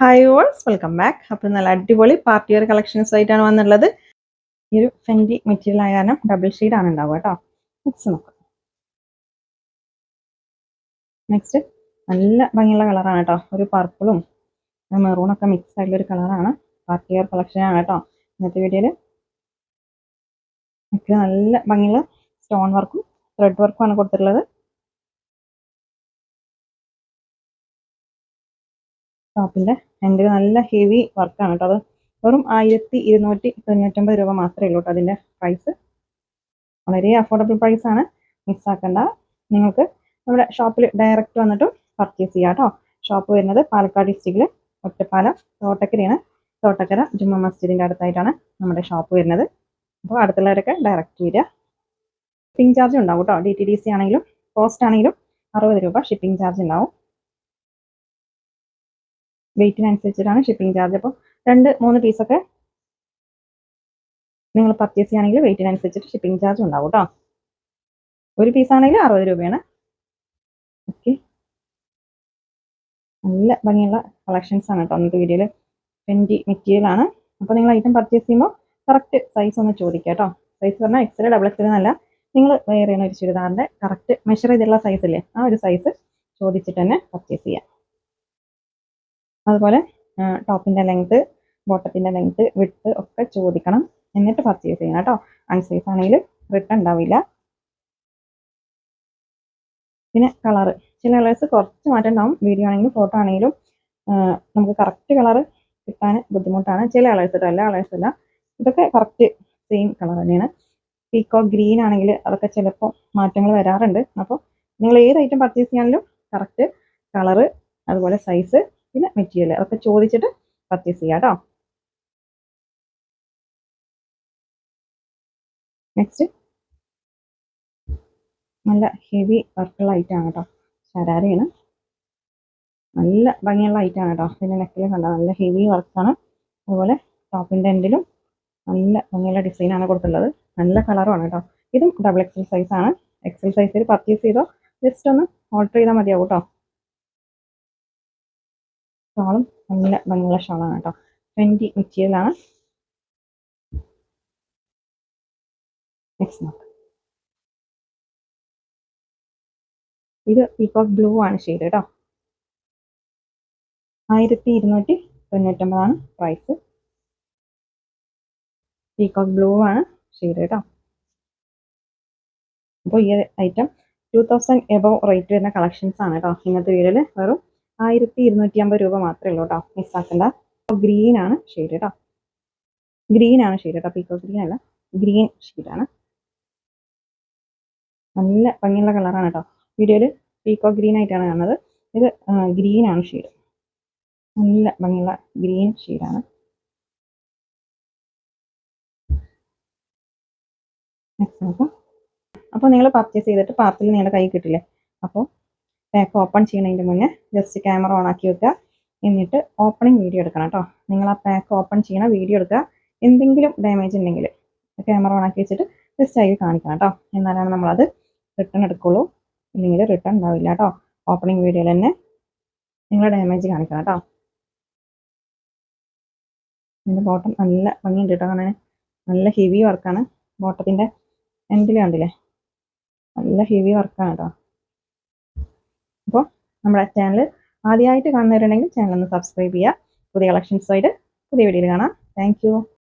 Hi ഓൾസ് welcome back അപ്പോൾ നല്ല അടിപൊളി പാർട്ടി വെയർ കളക്ഷൻസ് ആയിട്ടാണ് വന്നുള്ളത് ഈ ഒരു ഫെൻഡി മെറ്റീരിയൽ ആയ കാരണം ഡബിൾ ആണ് ഉണ്ടാവുക കേട്ടോ. നെക്സ്റ്റ് നോക്കാം. നെക്സ്റ്റ് നല്ല ഭംഗിയുള്ള കളറാണ് കേട്ടോ. ഒരു പർപ്പിളും മെറൂണൊക്കെ മിക്സ് ആയിട്ടുള്ള ഒരു കളറാണ് പാർട്ടി വെയർ കളക്ഷനാണ് കേട്ടോ. ഇന്നത്തെ വീഡിയോയിൽ നല്ല ഭംഗിയുള്ള സ്റ്റോൺ വർക്കും ത്രെഡ് വർക്കും ആണ് കൊടുത്തിട്ടുള്ളത്. ടോപ്പിന്റെ എന്റെ നല്ല ഹെവി വർക്കാണ് കേട്ടോ അത്. വെറും ആയിരത്തി ഇരുന്നൂറ്റി തൊണ്ണൂറ്റൊമ്പത് രൂപ മാത്രമേ ഉള്ളൂ കേട്ടോ അതിന്റെ പ്രൈസ് വളരെ അഫോർഡബിൾ പ്രൈസ് ആണ്. മിസ്സാക്കണ്ട നിങ്ങൾക്ക് നമ്മുടെ ഷോപ്പിൽ ഡയറക്റ്റ് വന്നിട്ടും പർച്ചേസ് ചെയ്യാം കേട്ടോ. ഷോപ്പ് വരുന്നത് പാലക്കാട് ഡിസ്ട്രിക്റ്റിൽ ഒറ്റപ്പാലം തോട്ടക്കരയാണ്. തോട്ടക്കര ജുമ്മ മസ്ജിദിന്റെ അടുത്തായിട്ടാണ് നമ്മുടെ ഷോപ്പ് വരുന്നത്. അപ്പോൾ അടുത്തുള്ളവരൊക്കെ ഡയറക്റ്റ് വരിക. ഷിപ്പിംഗ് ചാർജ് ഉണ്ടാവും കേട്ടോ. ഡി ടി ഡി സി ആണെങ്കിലും പോസ്റ്റ് ആണെങ്കിലും അറുപത് രൂപ ഷിപ്പിംഗ് ചാർജ് ഉണ്ടാവും. വെയിറ്റിനനുസരിച്ചിട്ടാണ് ഷിപ്പിംഗ് ചാർജ് അപ്പോൾ രണ്ട് മൂന്ന് പീസൊക്കെ നിങ്ങൾ പർച്ചേസ് ചെയ്യുകയാണെങ്കിൽ വെയിറ്റിനനുസരിച്ചിട്ട് ഷിപ്പിംഗ് ചാർജ് ഉണ്ടാവും കേട്ടോ ഒരു പീസാണെങ്കിൽ അറുപത് രൂപയാണ്. ഓക്കെ നല്ല ഭംഗിയുള്ള കളക്ഷൻസ് ആണ് കേട്ടോ അന്നത്തെ വീഡിയോയിൽ ട്വന്റി മെറ്റീരിയൽ ആണ്. അപ്പോൾ നിങ്ങൾ ഐറ്റം പർച്ചേസ് ചെയ്യുമ്പോൾ കറക്റ്റ് സൈസ് ഒന്ന് ചോദിക്കുക കേട്ടോ സൈസ് പറഞ്ഞാൽ എക്സൽ ഡബിൾ എക്സൽ എന്നല്ല. നിങ്ങൾ വേറെ ഒരു ചുരിദാറിന്റെ കറക്റ്റ് മെഷർ ചെയ്തിട്ടുള്ള സൈസ് ഇല്ലേ? ആ ഒരു സൈസ് ചോദിച്ചിട്ട് തന്നെ പർച്ചേസ് ചെയ്യാം. അതുപോലെ ടോപ്പിന്റെ ലെങ്ത് ബോട്ടത്തിന്റെ ലെങ്ത് വിട്ട് ഒക്കെ ചോദിക്കണം. എന്നിട്ട് പർച്ചേസ് ചെയ്യണം കേട്ടോ. അൺസേഫ് ആണെങ്കിൽ റിട്ടേൺ ഉണ്ടാവില്ല. പിന്നെ കളറ് ചില കളേഴ്സ് കുറച്ച് മാറ്റം ഉണ്ടാവും. വീഡിയോ ആണെങ്കിലും ഫോട്ടോ ആണെങ്കിലും നമുക്ക് കറക്റ്റ് കളറ് കിട്ടാൻ ബുദ്ധിമുട്ടാണ്. ചില കളേഴ്സ് കേട്ടോ എല്ലാ കളേഴ്സും അല്ല. ഇതൊക്കെ കറക്റ്റ് സെയിം കളർ തന്നെയാണ്. പീക്കോ ഗ്രീൻ ആണെങ്കിൽ അതൊക്കെ ചിലപ്പോൾ മാറ്റങ്ങൾ വരാറുണ്ട്. അപ്പോൾ നിങ്ങൾ ഏത് ഐറ്റം പർച്ചേസ് ചെയ്യാണെങ്കിലും കറക്റ്റ് കളറ് അതുപോലെ സൈസ് പിന്നെ മെറ്റീരിയൽ അതൊക്കെ ചോദിച്ചിട്ട് പർച്ചേസ് ചെയ്യാം കേട്ടോ നെക്സ്റ്റ് നല്ല ഹെവി വർക്കുള്ള ഐറ്റമാണ് കേട്ടോ ശരാരയാണ്. നല്ല ഭംഗിയുള്ള ഐറ്റമാണ് കേട്ടോ പിന്നെ നെക്കിൽ കണ്ട? നല്ല ഹെവി വർക്കാണ് അതുപോലെ ടോപ്പിന്റെ എൻഡിലും നല്ല ഭംഗിയുള്ള ഡിസൈനാണ് കൊടുത്തിട്ടുള്ളത്. നല്ല കളറുമാണ് കേട്ടോ ഇതും ഡബിൾ എക്സൽ സൈസ് ആണ്. എക്സൽ സൈസിൽ പർച്ചേസ് ചെയ്തോ? ജസ്റ്റ് ഒന്ന് ഓർഡർ ചെയ്താൽ മതിയാവും കേട്ടോ ഷാളും നല്ല ഭംഗിയുള്ള ഷോളാണ് കേട്ടോ. ട്വന്റി മെറ്റീരിയലാണ് നെക്സ്റ്റ് ഇത് പീകോക്ക് ബ്ലൂ ആണ് ഷെയ്ഡ് കേട്ടോ. ആയിരത്തി ഇരുന്നൂറ്റി തൊണ്ണൂറ്റൊമ്പതാണ് പ്രൈസ് പീകോക്ക് ബ്ലൂ ആണ് ഷെയ്ഡ് കേട്ടോ. അപ്പോൾ ഈ item two thousand above rate വരുന്ന കളക്ഷൻസ് ആണ് കേട്ടോ ഇന്നത്തെ വീഡിയോയിൽ വെറും ആയിരത്തി ഇരുന്നൂറ്റി അമ്പത് രൂപ മാത്രമേ ഉള്ളൂ കേട്ടോ മിസ്സാക്കണ്ട ഗ്രീൻ ആണ് ഷെയ്ഡ് കേട്ടോ ഗ്രീൻ ആണ് ഷെയ്ഡ് കേട്ടോ പീക്കോ ഗ്രീൻ അല്ല. ഗ്രീൻ ഷെയ്ഡാണ് നല്ല ഭംഗിയുള്ള കളറാണ് കേട്ടോ വീഡിയോയിൽ പീക്കോ ഗ്രീൻ ആയിട്ടാണ് കാണുന്നത്. ഇത് ഗ്രീൻ ആണ് ഷെയ്ഡ് നല്ല ഭംഗിയുള്ള ഗ്രീൻ ഷെയ്ഡാണ് നെക്സ്റ്റ് നോക്കാം. അപ്പോൾ നിങ്ങൾ പർച്ചേസ് ചെയ്തിട്ട് പാർസൽ നിങ്ങളുടെ കൈ കിട്ടില്ലേ? അപ്പോൾ പാക്ക് ഓപ്പൺ ചെയ്യുന്നതിന്റെ മുന്നേ ജസ്റ്റ് ക്യാമറ ഓൺ ആക്കി വെക്കുക. എന്നിട്ട് ഓപ്പണിംഗ് വീഡിയോ എടുക്കണം കേട്ടോ. നിങ്ങൾ ആ പാക്ക് ഓപ്പൺ ചെയ്യണ വീഡിയോ എടുക്കുക. എന്തെങ്കിലും ഡാമേജ് ഉണ്ടെങ്കിൽ ക്യാമറ ഓൺ ആക്കി വെച്ചിട്ട് ജസ്റ്റ് അതിൽ കാണിക്കണം കേട്ടോ. എന്നാലാണ് നമ്മളത് റിട്ടേൺ എടുക്കുള്ളൂ. ഇല്ലെങ്കിൽ റിട്ടേൺ ഉണ്ടാവില്ല കേട്ടോ. ഓപ്പണിംഗ് വീഡിയോയിൽ തന്നെ നിങ്ങൾ ഡാമേജ് കാണിക്കണം കേട്ടോ. ഇതിന്റെ ബോട്ടം നല്ല ഭംഗിയുണ്ട് കേട്ടോ കാണാൻ. നല്ല ഹെവി വർക്കാണ് ബോട്ടത്തിന്റെ എൻഡിൽ കണ്ടില്ലേ? നല്ല ഹെവി വർക്കാണ് കേട്ടോ. നമ്മുടെ ചാനൽ ആദ്യമായിട്ട് കാണുന്നവരുണ്ടെങ്കിൽ ചാനൽ ഒന്ന് സബ്സ്ക്രൈബ് ചെയ്യുക. പുതിയ കളക്ഷൻസുമായിട്ട് പുതിയ വീഡിയോയിൽ കാണാം. താങ്ക്